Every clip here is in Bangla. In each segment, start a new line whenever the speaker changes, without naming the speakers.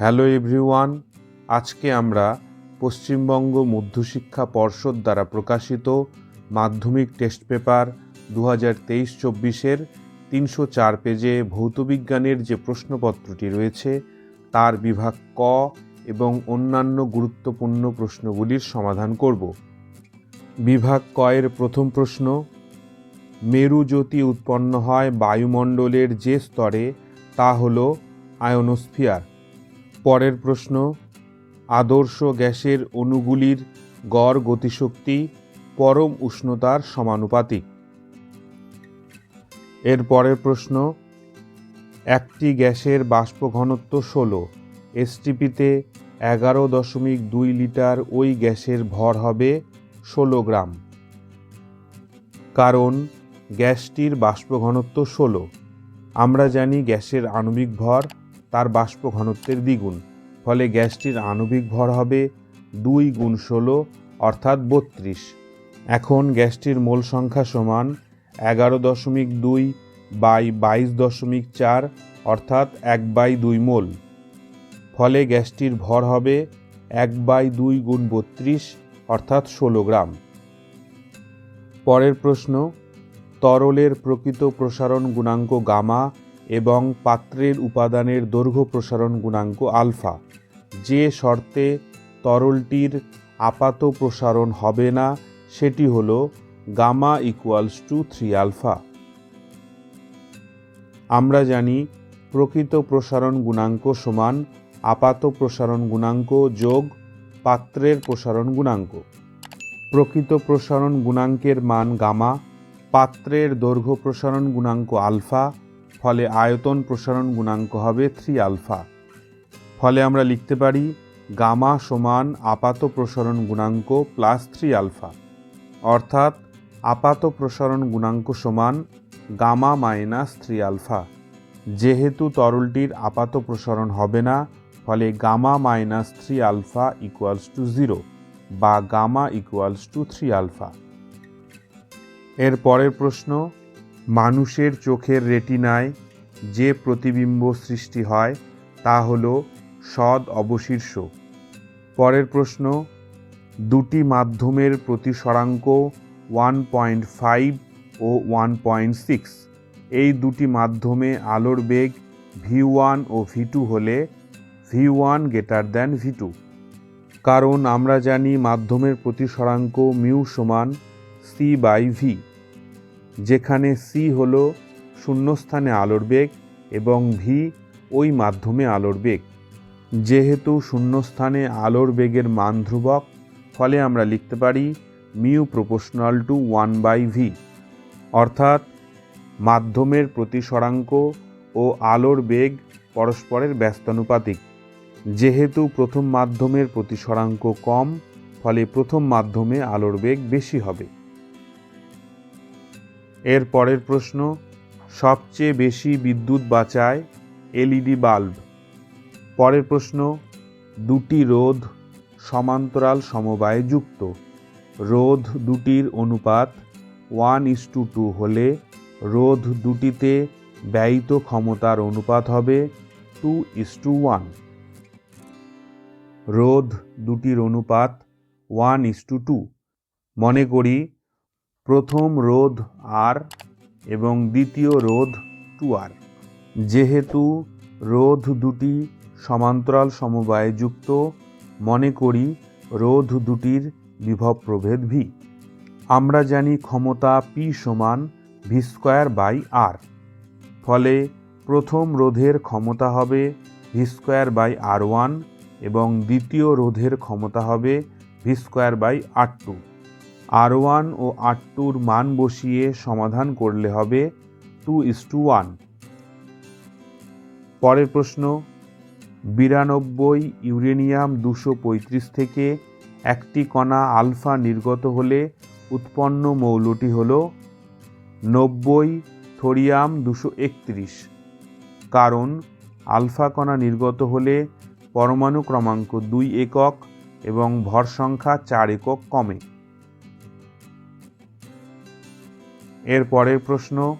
হ্যালো এভরিওয়ান, আজকে আমরা পশ্চিমবঙ্গ মধ্যশিক্ষা পর্ষদ দ্বারা প্রকাশিত মাধ্যমিক টেস্ট পেপার দু হাজার তেইশ চব্বিশের তিনশো চার পেজে ভৌতবিজ্ঞানের যে প্রশ্নপত্রটি রয়েছে, তার বিভাগ ক এবং অন্যান্য গুরুত্বপূর্ণ প্রশ্নগুলির সমাধান করব। বিভাগ ক এর প্রথম প্রশ্ন মেরু জ্যোতি উৎপন্ন হয় বায়ুমণ্ডলের যে স্তরে, তা হল আয়নোস্ফিয়ার। পরের প্রশ্ন, আদর্শ গ্যাসের অণুগুলির গড় গতিশক্তি পরম উষ্ণতার সমানুপাতিক। এর পরের প্রশ্ন, একটি গ্যাসের বাষ্প ঘনত্ব ষোলো এসটিপিতে এগারো দশমিক দুই লিটার ওই গ্যাসের ভর হবে ষোলো গ্রাম। কারণ, গ্যাসটির বাষ্প ঘনত্ব ষোলো, আমরা জানি গ্যাসের আণবিক ভর তার বাষ্প ঘনত্বের দ্বিগুণ, ফলে গ্যাসটির আণবিক ভর হবে দুই গুণ ষোলো, অর্থাৎ বত্রিশ। এখন গ্যাসটির মোল সংখ্যা সমান এগারো দশমিক দুই বাই বাইশ দশমিক চার, অর্থাৎ এক বাই দুই মোল। ফলে গ্যাসটির ভর হবে এক বাই দুই গুণ বত্রিশ, অর্থাৎ ষোলো গ্রাম। পরের প্রশ্ন, তরলের প্রকৃত প্রসারণ গুণাঙ্ক গামা এবং পাত্রের উপাদানের দৈর্ঘ্য প্রসারণ গুণাঙ্ক আলফা। যে শর্তে তরলটির আপাত প্রসারণ হবে না, সেটি হল gamma equals to three alpha আমরা জানি প্রকৃত প্রসারণ গুণাঙ্ক সমান আপাত প্রসারণ গুণাঙ্ক যোগ পাত্রের প্রসারণ গুণাঙ্ক। প্রকৃত প্রসারণ গুণাঙ্কের মান গামা, পাত্রের দৈর্ঘ্য প্রসারণ গুণাঙ্ক আলফা ফলে আয়তন প্রসারণ গুণাঙ্ক হবে থ্রি আলফা। ফলে আমরা লিখতে পারি গামা সমান আপাত প্রসারণ গুণাঙ্ক প্লাস থ্রি আলফা। অর্থাৎ আপাত প্রসারণ গুণাঙ্ক সমান গামা মাইনাস থ্রি আলফা। যেহেতু তরলটির আপাত প্রসারণ হবে না, ফলে gamma minus three alpha equals to zero বা gamma equals to three alpha. এর পরের প্রশ্ন মানুষের চোখের রেটিনায় যে প্রতিবিম্ব সৃষ্টি হয়, তা হল সদ অবশীর্ষ। পরের প্রশ্ন, দুটি মাধ্যমের প্রতিসরাঙ্ক ওয়ান পয়েন্ট ফাইভ ও ওয়ান পয়েন্ট সিক্স। এই দুটি মাধ্যমে আলোর বেগ ভি ওয়ান ও ভি টু হলে V one greater than V two. কারণ আমরা জানি মাধ্যমের প্রতিসরাঙ্ক মিউ সমান সি বাই ভি। যেখানে সি হল শূন্যস্থানে আলোর বেগ এবং ভি ওই মাধ্যমে আলোর বেগ। যেহেতু শূন্যস্থানে আলোর বেগের মান ধ্রুবক, ফলে আমরা লিখতে পারি mu proportional to one by V অর্থাৎ মাধ্যমের প্রতিসরাঙ্ক ও আলোর বেগ পরস্পরের ব্যস্তানুপাতিক। যেহেতু প্রথম মাধ্যমের প্রতিসরাঙ্ক কম, ফলে প্রথম মাধ্যমে আলোর বেগ বেশি হবে। এর পরের প্রশ্ন, সবচেয়ে বেশি বিদ্যুৎ বাঁচায় এলইডি বাল্ব। পরের প্রশ্ন, দুটি রোধ সমান্তরাল সমবায়ে যুক্ত। রোধ দুটির অনুপাত ওয়ান ইস টু টু হলে রোধ দুটিতে ব্যয়িত ক্ষমতার অনুপাত হবে টু ইস টু ওয়ান। রোধ দুটির অনুপাত ওয়ান ইস টু টু। মনে করি প্রথম রোধ আর এবং দ্বিতীয় রোধ টু আর যেহেতু রোধ দুটি সমান্তরাল সমবায়ে যুক্ত, মনে করি রোধ দুটির বিভব প্রভেদ ভি আমরা জানি ক্ষমতা পি সমান ভি স্কোয়ার বাই আর ফলে প্রথম রোধের ক্ষমতা হবে V square by R one এবং দ্বিতীয় রোধের ক্ষমতা হবে V square by R two R one O R টুর মান বসিয়ে সমাধান করলে হবে টু ইস টু ওয়ান। পরের প্রশ্ন, বিরানব্বই ইউরেনিয়াম দুশো পঁয়ত্রিশ থেকে একটি কণা আলফা নির্গত হলে উৎপন্ন মৌলটি হল নব্বই থোরিয়াম দুশো একত্রিশ। কারণ আলফা কণা নির্গত হলে পরমাণু ক্রমাঙ্ক দুই একক এবং ভর সংখ্যা চার একক কমে। এর পরের প্রশ্ন,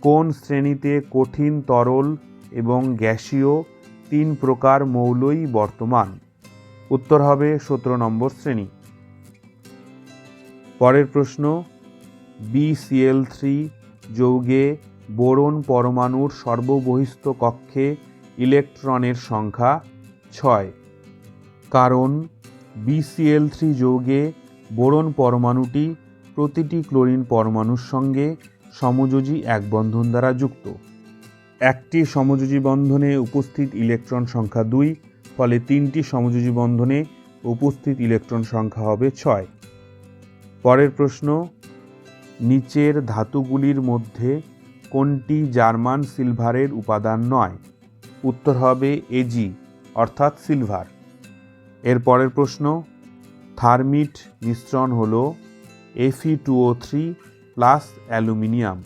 কোন শ্রেণীতে কঠিন, তরল এবং গ্যাসীয় তিন প্রকার মৌলই বর্তমান? উত্তর হবে সতেরো নম্বর শ্রেণি। পরের প্রশ্ন বিসিএল থ্রি যৌগে বোরন পরমাণুর সর্ববহিস্থ কক্ষে ইলেকট্রনের সংখ্যা ছয়। কারণ বিসিএল থ্রি যৌগে বোরন পরমাণুটি প্রতিটি ক্লোরিন পরমাণুর সঙ্গে সমযোজী এক বন্ধন দ্বারা যুক্ত। একটি সমযোজী বন্ধনে উপস্থিত ইলেকট্রন সংখ্যা দুই, ফলে তিনটি সমযোজী বন্ধনে উপস্থিত ইলেকট্রন সংখ্যা হবে ছয়। পরের প্রশ্ন, নিচের ধাতুগুলির মধ্যে কোনটি জার্মান সিলভারের উপাদান নয়? উত্তর হবে এজি অর্থাৎ সিলভার। এর পরের প্রশ্ন, থার্মিট মিশ্রণ হল FE two O three plus aluminium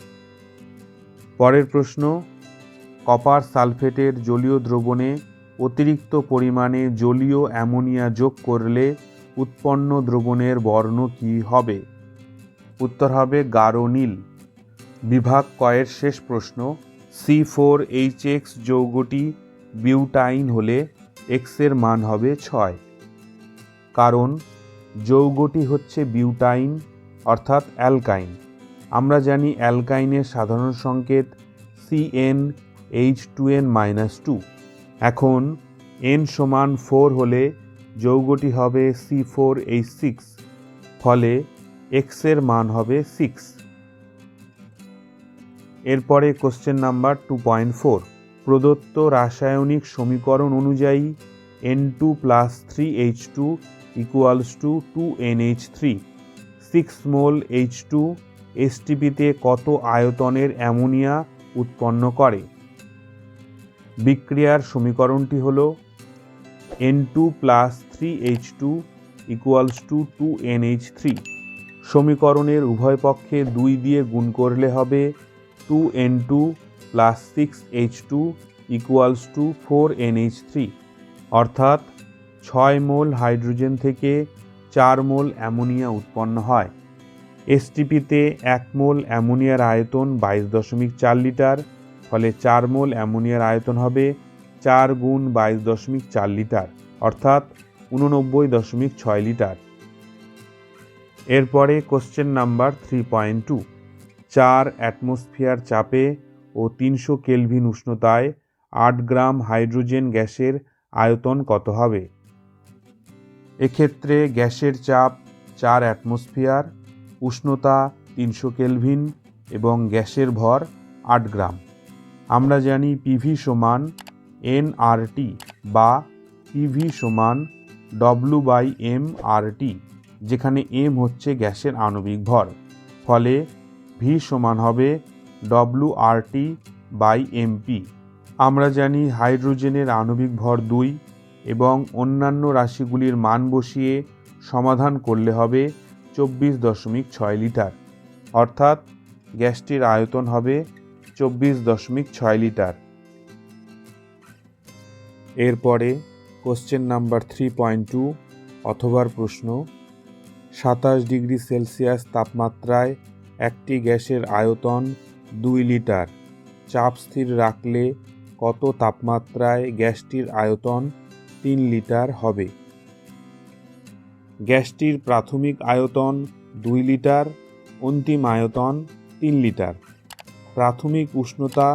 পরের প্রশ্ন কপার সালফেটের জলীয় দ্রবণে অতিরিক্ত পরিমাণে জলীয় অ্যামোনিয়া যোগ করলে উৎপন্ন দ্রবণের বর্ণ কী হবে? উত্তর হবে গাঢ় নীল। বিভাগ কয়ের শেষ প্রশ্ন সি ফোর এইচ এক্স যৌগটি বিউটাইন হলে এক্সের মান হবে ছয়। কারণ যৌগটি হচ্ছে বিউটাইন অর্থাৎ অ্যালকাইন। আমরা জানি অ্যালকাইনের সাধারণ সংকেত C N H two N minus two এখন এন সমান ফোর হলে যৌগটি হবে সি ফোর এইচ সিক্স ফলে এক্সের মান হবে সিক্স এরপরে question number two point four প্রদত্ত রাসায়নিক সমীকরণ অনুযায়ী N two plus three H two equals to two N H three six mole H two এসটিপিতে কত আয়তনের অ্যামোনিয়া উৎপন্ন করে? বিক্রিয়ার সমীকরণটি হল N two plus three H two equals to two N H three সমীকরণের উভয় পক্ষে দুই দিয়ে গুণ করলে হবে two N two plus six H two equals to four N H three অর্থাৎ ছয় মোল হাইড্রোজেন থেকে চার মোল অ্যামোনিয়া উৎপন্ন হয়। এসটিপিতে এক মোল অ্যামোনিয়ার আয়তন বাইশ দশমিক চার লিটার, ফলে চার মোল অ্যামোনিয়ার আয়তন হবে চার গুণ বাইশ দশমিক চার লিটার, অর্থাৎ উননব্বই দশমিক ছয় লিটার। এরপরে question number three point two. চার অ্যাটমসফিয়ার চাপে ও তিনশো কেলভিন উষ্ণতায় আট গ্রাম হাইড্রোজেন গ্যাসের আয়তন কত হবে? এক্ষেত্রে গ্যাসের চাপ চার অ্যাটমসফিয়ার, উষ্ণতা তিনশো কেলভিন এবং গ্যাসের ভর আট গ্রাম। আমরা জানি পিভি সমান এন আর টি বা পিভি সমান W by M R T যেখানে এম হচ্ছে গ্যাসের আণবিক ভর। ফলে ভি সমান হবে W R T by M P আমরা জানি হাইড্রোজেনের আণবিক ভর দুই এবং অন্যান্য রাশিগুলির মান বসিয়ে সমাধান করলে হবে চব্বিশ দশমিক ছয় লিটার। অর্থাৎ গ্যাসটির আয়তন হবে চব্বিশ দশমিক ছয় লিটার। এরপরে question number three point two অথবার প্রশ্ন, সাতাশ ডিগ্রি সেলসিয়াস তাপমাত্রায় একটি গ্যাসের আয়তন দুই লিটার, চাপ স্থির রাখলে কত তাপমাত্রায় গ্যাসটির আয়তন তিন লিটার হবে। গ্যাসটির প্রাথমিক আয়তন দুই লিটার, অন্তিম আয়তন তিন লিটার। প্রাথমিক উষ্ণতা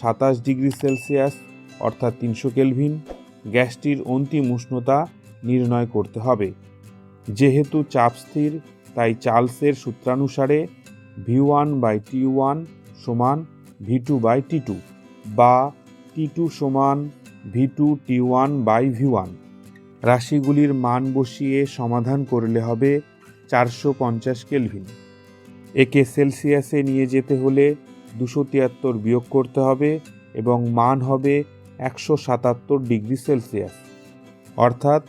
সাতাশ ডিগ্রি সেলসিয়াস, অর্থাৎ তিনশো কেলভিন। গ্যাসটির অন্তিম উষ্ণতা নির্ণয় করতে হবে। যেহেতু চাপ স্থির, তাই চার্লসের সূত্রানুসারে V one by T one সমান V two by T two বা টি টু সমান V two T one by V one রাশিগুলির মান বসিয়ে সমাধান করলে হবে চারশো পঞ্চাশ কেলভিন। একে সেলসিয়াসে নিয়ে যেতে হলে দুশো তিয়াত্তর বিয়োগ করতে হবে এবং মান হবে একশো সাতাত্তর ডিগ্রি সেলসিয়াস। অর্থাৎ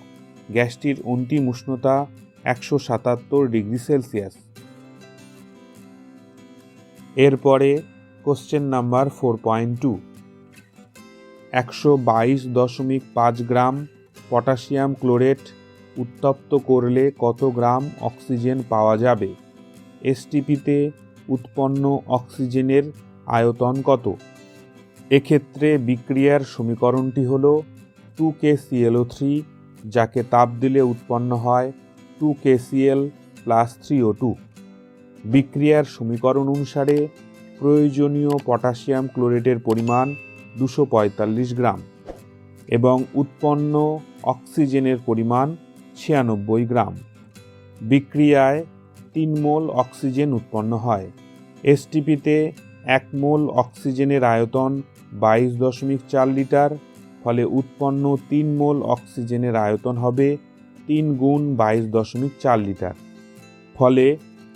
গ্যাসটির অন্তিম উষ্ণতা একশো সাতাত্তর ডিগ্রি সেলসিয়াস। এরপরে question number four point two. একশো বাইশ দশমিক পাঁচ গ্রাম পটাশিয়াম ক্লোরেট উত্তপ্ত করলে কত গ্রাম অক্সিজেন পাওয়া যাবে? এসটিপিতে উৎপন্ন অক্সিজেনের আয়তন কত? এক্ষেত্রে বিক্রিয়ার সমীকরণটি হল টু কে সিএলও থ্রি যাকে তাপ দিলে উৎপন্ন হয় two K CL plus three O two বিক্রিয়ার সমীকরণ অনুসারে প্রয়োজনীয় পটাশিয়াম ক্লোরেটের পরিমাণ দুশো গ্রাম এবং উৎপন্ন অক্সিজেনের পরিমাণ ছিয়ানব্বই গ্রাম। বিক্রিয়ায় তিন মোল অক্সিজেন উৎপন্ন হয়। এসটিপিতে এক মোল অক্সিজেনের আয়তন বাইশ দশমিক চার লিটার, ফলে উৎপন্ন তিন মোল অক্সিজেনের আয়তন হবে তিন গুণ বাইশ দশমিক চার লিটার। ফলে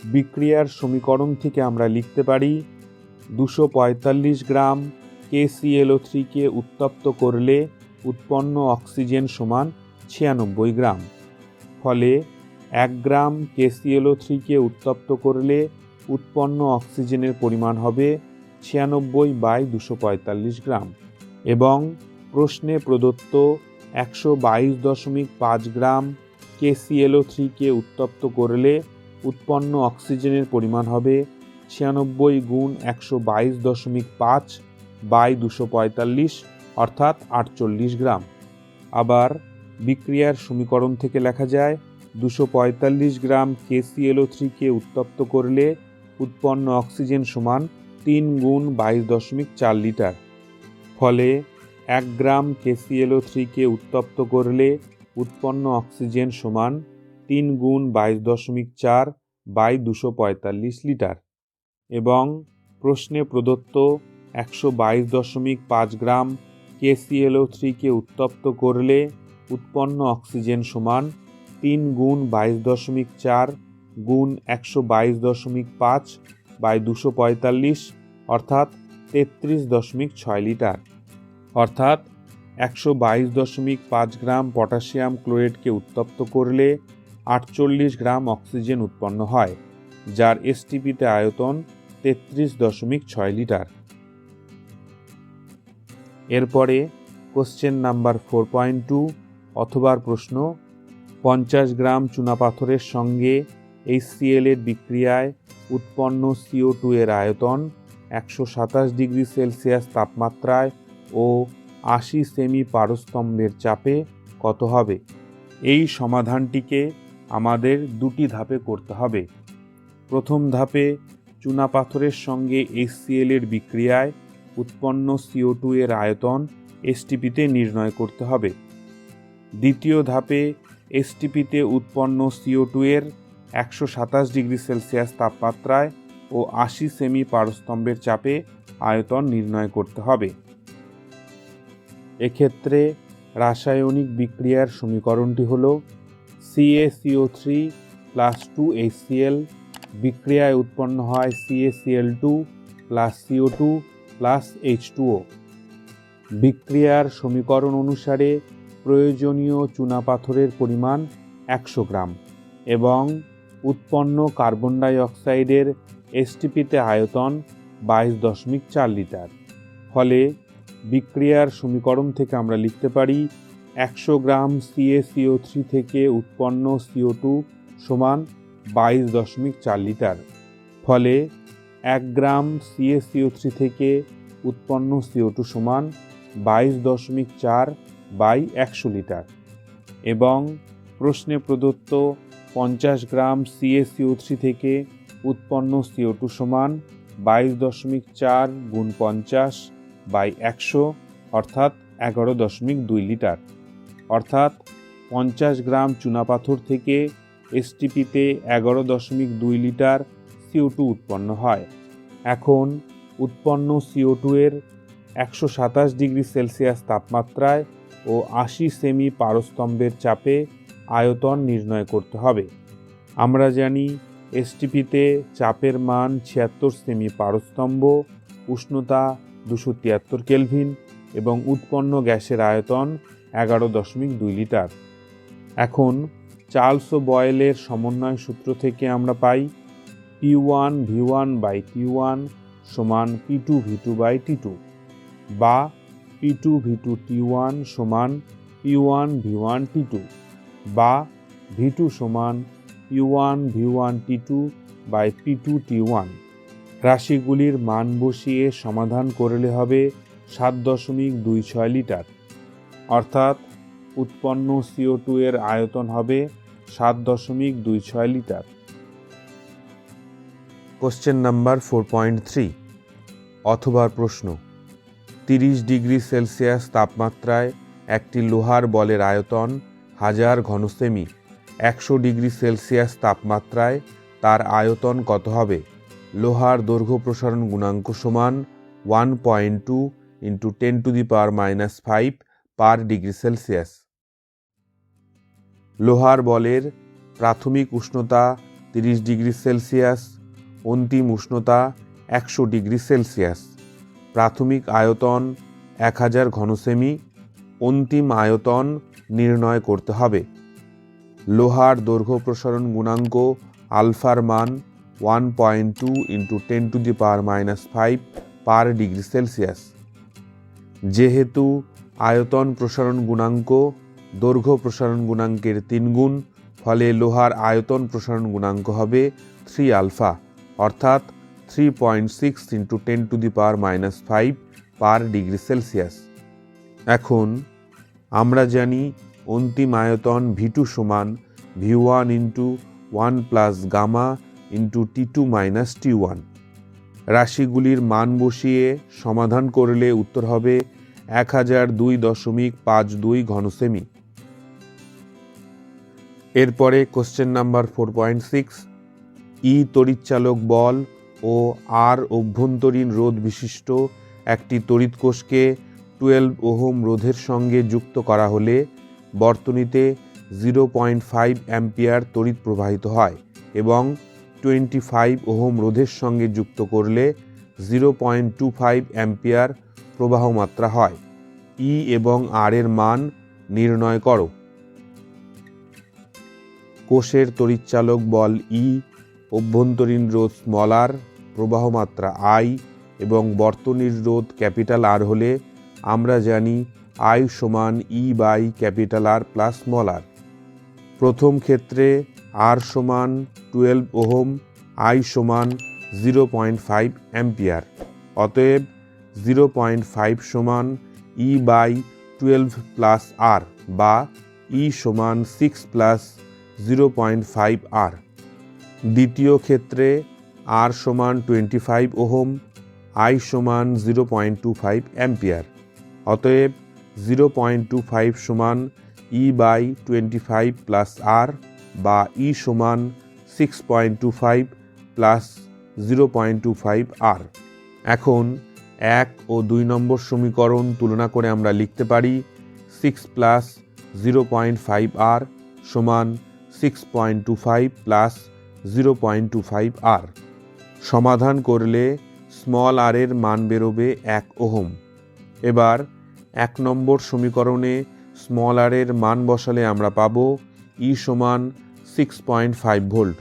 বিক্রিয়ার সমীকরণ থেকে আমরা লিখতে পারি দুশো পঁয়তাল্লিশ গ্রাম কেসিএলও থ্রিকে উত্তপ্ত করলে উৎপন্ন অক্সিজেন সমান ছিয়ানব্বই গ্রাম। ফলে এক গ্রাম কেসিএলও থ্রিকে উত্তপ্ত করলে উৎপন্ন অক্সিজেনের পরিমাণ হবে ছিয়ানব্বই বাই দুশো পঁয়তাল্লিশ গ্রাম এবং প্রশ্নে প্রদত্ত একশো বাইশ দশমিক পাঁচ গ্রাম কেসিএলও থ্রিকে উত্তপ্ত করলে উৎপন্ন অক্সিজেনের পরিমাণ হবে ছিয়ানব্বই গুণ একশো বাইশ দশমিক পাঁচ বাই দুশো পঁয়তাল্লিশ অর্থাৎ আটচল্লিশ গ্রাম। আবার বিক্রিয়ার সমীকরণ থেকে লেখা যায়, দুশো পঁয়তাল্লিশ গ্রাম কেসিএলও থ্রিকে উত্তপ্ত করলে উৎপন্ন অক্সিজেন সমান তিন গুণ বাইশ দশমিক চার লিটার। ফলে এক গ্রাম কেসিএলও থ্রিকে উত্তপ্ত করলে উৎপন্ন অক্সিজেন সমান তিন গুণ বাইশ দশমিক চার বাই দুশো পঁয়তাল্লিশ লিটার। এবং প্রশ্নে প্রদত্ত একশো বাইশ দশমিক পাঁচ গ্রাম কেসিএলও থ্রিকে উত্তপ্ত করলে উৎপন্ন অক্সিজেন সমান তিন গুণ বাইশ দশমিক চার গুণ একশো বাইশ দশমিক পাঁচ বাই দুশো পঁয়তাল্লিশ, অর্থাৎ তেত্রিশ দশমিক ছয় লিটার। অর্থাৎ একশো বাইশ দশমিক পাঁচ গ্রাম পটাশিয়াম ক্লোরেটকে উত্তপ্ত করলে আটচল্লিশ গ্রাম অক্সিজেন উৎপন্ন হয়, যার এসটিপিতে আয়তন তেত্রিশ দশমিক ছয় লিটার। এরপরে question number four point two অথবার প্রশ্ন, পঞ্চাশ গ্রাম চুনাপাথরের সঙ্গে এইচসিএল বিক্রিয়ায় উৎপন্ন সিও টু এর আয়তন একশো সাতাশ ডিগ্রি সেলসিয়াস তাপমাত্রায় ও আশি সেমি পারস্তম্ভের চাপে কত হবে? এই সমাধানটিকে আমাদের দুটি ধাপে করতে হবে। প্রথম ধাপে চুনাপাথরের সঙ্গে এইচসিএল এর বিক্রিয়ায় উৎপন্ন সিও টু এর আয়তন এসটিপিতে নির্ণয় করতে হবে। দ্বিতীয় ধাপে এসটিপিতে উৎপন্ন সিও টু এর একশো সাতাশ ডিগ্রি সেলসিয়াস তাপমাত্রায় ও আশি সেমি পারস্তম্ভের চাপে আয়তন নির্ণয় করতে হবে। এক্ষেত্রে রাসায়নিক বিক্রিয়ার সমীকরণটি হল CACO three plus two HCL বিক্রিয়ায় উৎপন্ন হয় CACL two plus CO two plus H two O বিক্রিয়ার সমীকরণ অনুসারে প্রয়োজনীয় চুনাপাথরের পরিমাণ একশো গ্রাম এবং উৎপন্ন কার্বন ডাই অক্সাইডের এসটিপিতে আয়তন বাইশ দশমিক চার লিটার। ফলে বিক্রিয়ার সমীকরণ থেকে আমরা লিখতে পারি একশো গ্রাম সিএসিও থ্রি থেকে উৎপন্ন সিও টু সমান বাইশ দশমিক চার লিটার। ফলে এক গ্রাম সিএসিও থ্রি থেকে উৎপন্ন সিও টু সমান বাইশ দশমিক চার বাই একশো লিটার এবং প্রশ্নে প্রদত্ত পঞ্চাশ গ্রাম সিএসিও থ্রি থেকে উৎপন্ন সিও টু সমান বাইশ দশমিক চার গুণ পঞ্চাশ বাই একশো, অর্থাৎ এগারো দশমিক দুই লিটার। অর্থাৎ পঞ্চাশ গ্রাম চুনাপাথর থেকে এসটিপিতে এগারো দশমিক দুই লিটার সিও টু উৎপন্ন হয়। এখন উৎপন্ন সিও টু এর একশো সাতাশ ডিগ্রি সেলসিয়াস তাপমাত্রায় ও আশি সেমি পারস্তম্ভের চাপে আয়তন নির্ণয় করতে হবে। আমরা জানি এসটিপিতে চাপের মান ছিয়াত্তর সেমি পারস্তম্ভ, উষ্ণতা দুশো তিয়াত্তর কেলভিন এবং উৎপন্ন গ্যাসের আয়তন এগারো দশমিক দুই লিটার। এখন চার্লস ও বয়েলের সমন্বয় সূত্র থেকে আমরা পাই P one V one by T one সমান P two V two by T two বা P two V two T one সমান P one V one T two বা ভি টু সমান P one V one T two by P two T one রাশিগুলির মান বসিয়ে সমাধান করলে হবে সাত দশমিক দুই ছয় লিটার। অর্থাৎ উৎপন্ন সিও টু এর আয়তন হবে সাত দশমিক দুই ছয় litre. Question number four point three অথবা প্রশ্ন, তিরিশ ডিগ্রি সেলসিয়াস তাপমাত্রায় একটি লোহার বলের আয়তন হাজার ঘনসেমি, একশো ডিগ্রি সেলসিয়াস তাপমাত্রায় তার আয়তন কত হবে? লোহার দৈর্ঘ্য প্রসারণ গুণাঙ্ক সমান one point two into ten to the power minus five per degree Celsius লোহার বলের প্রাথমিক উষ্ণতা তিরিশ ডিগ্রি সেলসিয়াস অন্তিম উষ্ণতা একশো ডিগ্রি সেলসিয়াস। প্রাথমিক আয়তন এক হাজার ঘনসেমি, অন্তিম আয়তন নির্ণয় করতে হবে। লোহার দৈর্ঘ্য প্রসারণ গুণাঙ্ক আলফার মান one point two into ten to the power minus five per degree Celsius. যেহেতু আয়তন প্রসারণ গুণাঙ্ক, দৈর্ঘ্য প্রসারণ গুণাঙ্কের তিন গুণ ফলে লোহার আয়তন প্রসারণ গুণাঙ্ক হবে থ্রি আলফা। অর্থাৎ three point six into ten to the power minus five per degree Celsius এখন আমরা জানি অন্তিম আয়তন ভি টু সমান V one into one plus gamma into T two minus T one রাশিগুলির মান বসিয়ে সমাধান করলে উত্তর হবে এক হাজার দুই দশমিক পাঁচ দুই ঘনসেমি। এরপরে question number four point six E তড়িৎচালক বল ও আর অভ্যন্তরীণ রোধ বিশিষ্ট একটি তড়িৎ কোষকে টুয়েলভ ওহম রোধের সঙ্গে যুক্ত করা হলে বর্তনীতে জিরো পয়েন্ট ফাইভ অ্যাম্পিয়ার তড়িৎ প্রবাহিত হয় এবং টোয়েন্টি ফাইভ ওহম রোধের সঙ্গে যুক্ত করলে zero point two five ampere প্রবাহ মাত্রা হয়। ই এবং আর এর মান নির্ণয় করো। কোষের তড়িৎচালক বল ই অভ্যন্তরীণ রোধ স্মল আর প্রবাহ মাত্রা আই এবং বর্তনীর রোধ ক্যাপিটাল আর হলে আমরা জানি আই সমান E by capital R plus small r প্রথম ক্ষেত্রে আর সমান টুয়েলভ ওহম আই সমান জিরো পয়েন্ট ফাইভ অ্যাম্পিয়ার অতএব জিরো পয়েন্ট ফাইভ সমান E by twelve plus r বা ই সমান six plus zero point five r দ্বিতীয় ক্ষেত্রে আর সমান টোয়েন্টি ফাইভ ওহম আই সমান zero point two five ampere অতএব জিরো পয়েন্ট টু ফাইভ সমান E by twenty five plus r বা ই সমান six point two five plus zero point two five r এখন এক ও দুই নম্বর সমীকরণ তুলনা করে আমরা লিখতে পারি six plus zero point five r সমান six point two five plus zero point two five r সমাধান করলে স্মল আর এর মান বেরোবে এক ওহম। এবার এক নম্বর সমীকরণে স্মল আর এর মান বসালে আমরা পাব ই সমান সিক্স পয়েন্ট ফাইভ ভোল্ট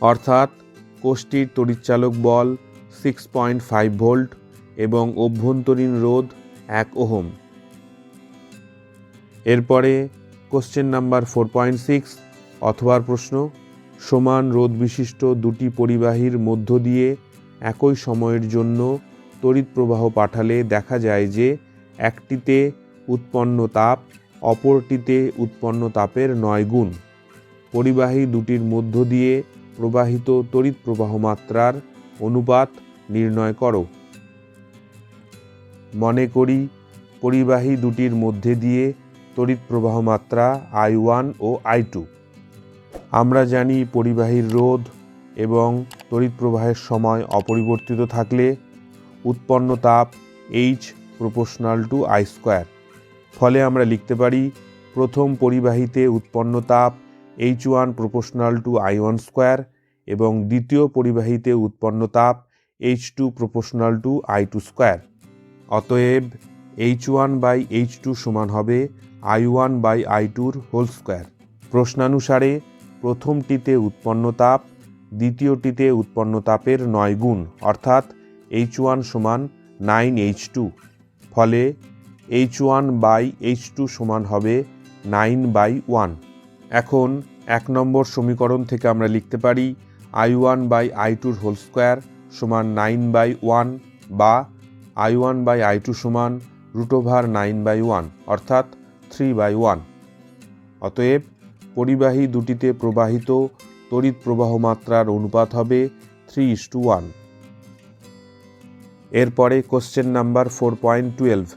অর্থাৎ কোষ্ঠীর তড়িৎচালক বল সিক্স পয়েন্ট ফাইভ ভোল্ট এবং অভ্যন্তরীণ রোধ এক ওহম। এরপরে question number four point six অথবার প্রশ্ন। সমান রোধ বিশিষ্ট দুটি পরিবাহীর মধ্য দিয়ে একই সময়ের জন্য তড়িৎ প্রবাহ পাঠালে দেখা যায় যে একটিতে উৎপন্ন তাপ, অপরটিতে উৎপন্ন তাপের নয় গুণ। পরিবাহী দুটির মধ্য দিয়ে প্রবাহিত তড়িৎ প্রবাহ মাত্রার অনুপাত নির্ণয় করো। মনে করি, পরিবাহী দুটির মধ্যে দিয়ে তড়িৎ প্রবাহ মাত্রা আই ওয়ান ও আই টু। আমরা জানি পরিবাহীর রোধ এবং তড়িৎ প্রবাহের সময় অপরিবর্তিত থাকলে উৎপন্ন তাপ H proportional to I square ফলে আমরা লিখতে পারি, প্রথম পরিবাহীতে উৎপন্ন তাপ H one proportional to I one square এবং দ্বিতীয় পরিবাহীতে উৎপন্ন তাপ H two proportional to I two square অতএব H one by H two সমান হবে আই ওয়ান বাই আই টুর হোল স্কোয়ার প্রশ্নানুসারে প্রথমটিতে উৎপন্ন তাপ, দ্বিতীয়টিতে উৎপন্ন তাপের নয় গুণ, অর্থাৎ এইচ ওয়ান সমান নাইন এইচ টু ফলে H one by H two সমান হবে নাইন বাই ওয়ান এখন এক নম্বর সমীকরণ থেকে আমরা লিখতে পারি আই ওয়ান বাই আই টুর হোল স্কোয়ার সমান নাইন বাই ওয়ান বা I one by I two সমান root over nine by one অর্থাৎ থ্রি বাই ওয়ান অতএব পরিবাহী দুটিতে প্রবাহিত, তড়িৎ প্রবাহ মাত্রার অনুপাত হবে থ্রি ইস টু ওয়ান এরপরে question number four point twelve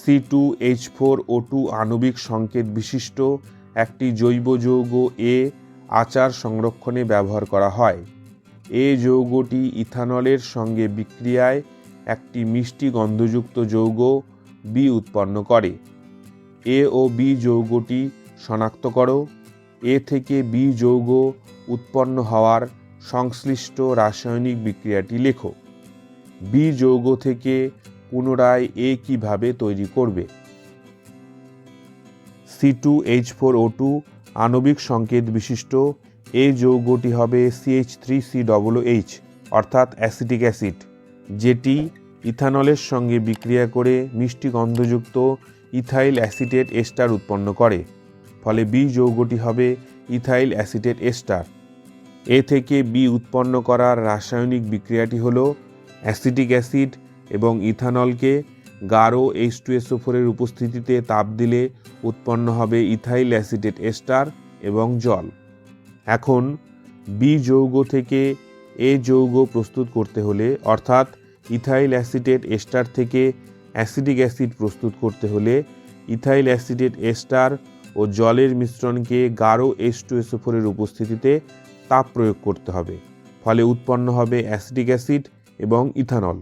C two H four O two আণবিক সংকেত বিশিষ্ট, একটি জৈব যৌগ এ আচার সংরক্ষণে ব্যবহার করা হয়। এ যৌগটি ইথানলের সঙ্গে বিক্রিয়ায় একটি মিষ্টি গন্ধযুক্ত যৌগ বি উৎপন্ন করে। এ ও বি যৌগটি শনাক্ত করো। এ থেকে বি যৌগ উৎপন্ন হওয়ার সংশ্লিষ্ট রাসায়নিক বিক্রিয়াটি লেখো। বি যৌগ থেকে পুনরায় এ কীভাবে তৈরি করবে? C two H four O two আণবিক সংকেত বিশিষ্ট। এ যৌগটি হবে CH three C double H অর্থাৎ অ্যাসিটিক অ্যাসিড, যেটি ইথানলের সঙ্গে বিক্রিয়া করে মিষ্টি গন্ধযুক্ত ইথাইল অ্যাসিটেট এস্টার উৎপন্ন করে। ফলে বি যৌগটি হবে ইথাইল অ্যাসিটেট এস্টার। এ থেকে বি উৎপন্ন করার রাসায়নিক বিক্রিয়াটি হল অ্যাসিটিক অ্যাসিড এবং ইথানলকে গাঢ় এইচ টু এসও ফোরের উপস্থিতিতে তাপ দিলে উৎপন্ন হবে ইথাইল অ্যাসিটেট এস্টার এবং জল। এখন বি যৌগ থেকে এ যৌগ প্রস্তুত করতে হলে, অর্থাৎ ইথাইল অ্যাসিটেট এস্টার থেকে অ্যাসিডিক অ্যাসিড প্রস্তুত করতে হলে ইথাইল অ্যাসিটেট এস্টার ও জলের মিশ্রণকে গাঢ় এস টু এসোফোরের উপস্থিতিতে তাপ প্রয়োগ করতে হবে, ফলে উৎপন্ন হবে অ্যাসিডিক অ্যাসিড এবং ইথানল।